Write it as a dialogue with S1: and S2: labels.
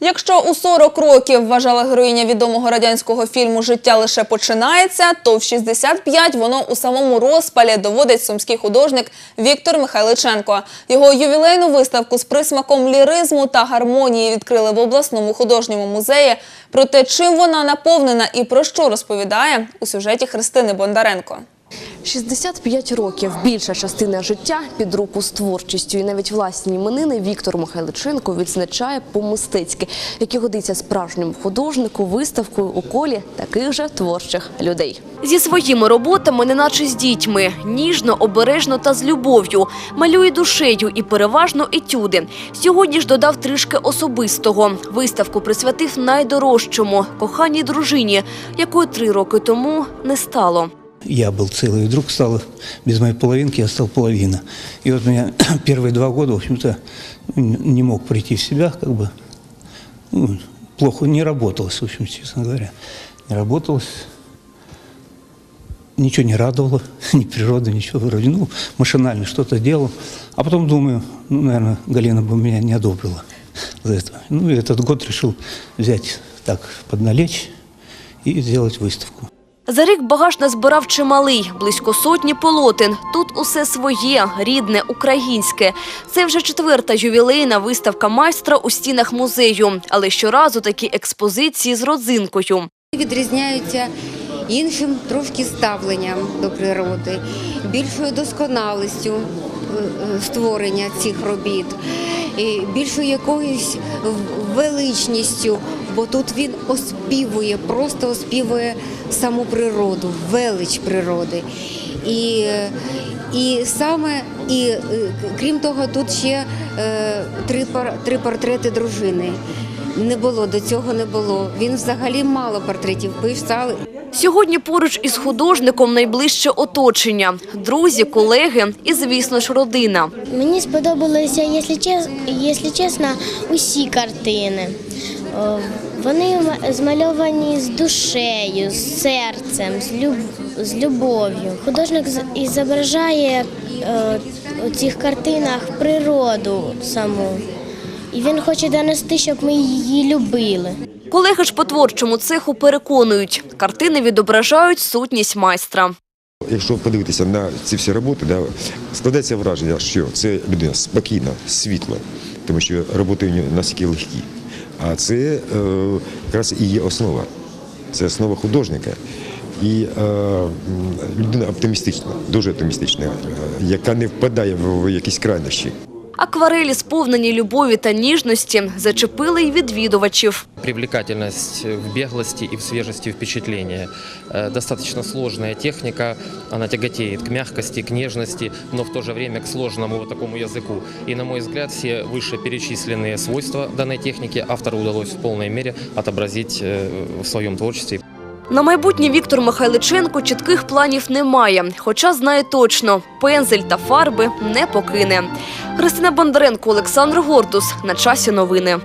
S1: Якщо у 40 років вважала героїня відомого радянського фільму Життя лише починається, то в 65 воно у самому розпалі доводить сумський художник Віктор Михайличенко. Його ювілейну виставку з присмаком ліризму та гармонії відкрили в обласному художньому музеї. Про те, чим вона наповнена і про що розповідає у сюжеті Христини Бондаренко.
S2: 65 років – більша частина життя під руку з творчістю. І навіть власні іменини Віктор Михайличенко відзначає по-мистецьки, як годиться справжньому художнику виставкою у колі таких же творчих людей. Зі своїми роботами, неначе з дітьми, ніжно, обережно та з любов'ю, малює душею і переважно етюди. Сьогодні ж додав трішки особистого. Виставку присвятив найдорожчому – коханій дружині, якої три роки тому не стало.
S3: Я был целый, и вдруг стало, без моей половинки я стал половина. И вот меня первые два года, в общем-то, не мог прийти в себя, как бы, ну, плохо не работалось, в общем, честно говоря. Не работалось, ничего не радовало, ни природа, ничего вроде, ну, машинально что-то делал. А потом думаю, ну, наверное, Галина бы меня не одобрила за это. Ну, и этот год решил взять так, подналечь и сделать выставку.
S2: За рік багаж назбирав чималий, близько сотні полотен. Тут усе своє, рідне, українське. Це вже четверта ювілейна виставка майстра у стінах музею. Але щоразу такі експозиції з родзинкою.
S4: відрізняються іншим трошки ставленням до природи, більшою досконалістю е, е, створення цих робіт, більшою якоюсь величністю, бо тут він оспівує, просто оспівує саму природу, велич природи. І, е, і саме, і е, крім того, тут ще е, три, пар- три портрети дружини. Не було до цього не було. Він взагалі мало портретів писав.
S2: Сьогодні поруч із художником найближче оточення – друзі, колеги і, звісно ж, родина.
S5: Мені сподобалися, якщо якщо чесно, усі картини. Вони змальовані з душею, з серцем, з, люб... з любов'ю. Художник і зображає е, у цих картинах природу саму. І він хоче донести, щоб ми її любили.
S2: Колеги ж по творчому цеху переконують – картини відображають сутність майстра.
S6: Якщо подивитися на ці всі роботи, да, складається враження, що це людина спокійна, світла, тому що роботи у нього настільки легкі. А це е, якраз і є основа. Це основа художника. І е, людина оптимістична, дуже оптимістична, е, яка не впадає в, в якісь крайнощі.
S2: Акварелі, сповнені любові та ніжності, зачепили й відвідувачів.
S7: привлекательность в беглости и в свежести впечатления. Э, Достаточно сложная техника, она тяготеет к мягкости, к нежности, но в то же время к сложному вот такому языку. И, на мой взгляд, все вышеперечисленные свойства данной техники автору удалось в полной мере отобразить э, в своем творчестве.
S2: На майбутнє Віктор Михайличенко чітких планів немає, хоча знає точно – пензель та фарби не покине. Христина Бондаренко, Олександр Гордус. На часі новини.